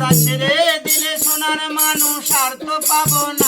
আমরা ছেড়ে দিলে সোনার মানুষ আর তো পাবো না।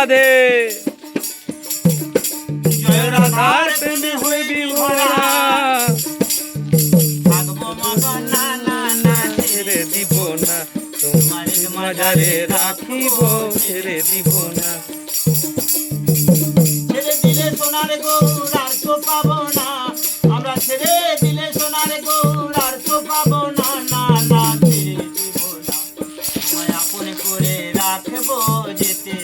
রাধে জয় রাধার প্রেমে ছেড়ে দিব না। তোমার তোমার মাজারে রাখিব ছেড়ে দিব না। ছেড়ে দিলে সোনার গৌর আর তো পাবো না। আমরা ছেড়ে দিলে সোনার গৌর আর তো পাবো না না না ছেড়ে দেব না। আপন করে রাখব যেতে।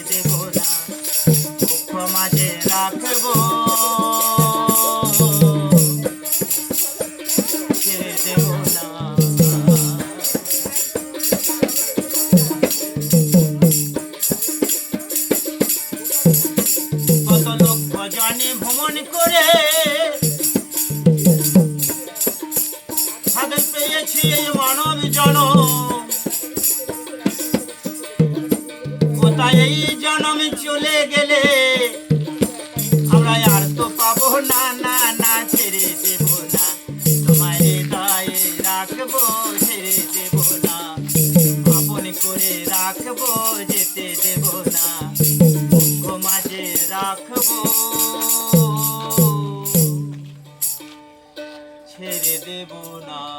জানে ভ্রমণ করে সাধন পেয়েছি এই মানব জন কোথায় এই জনম চলে গেলে? আমরা আর তো পাবো না না না, ছেড়ে দেব না। তোমার হৃদয়ে রাখব, ছেড়ে দেব না। আপন করে রাখব, যেতে দেব না। রাখব। দেব না।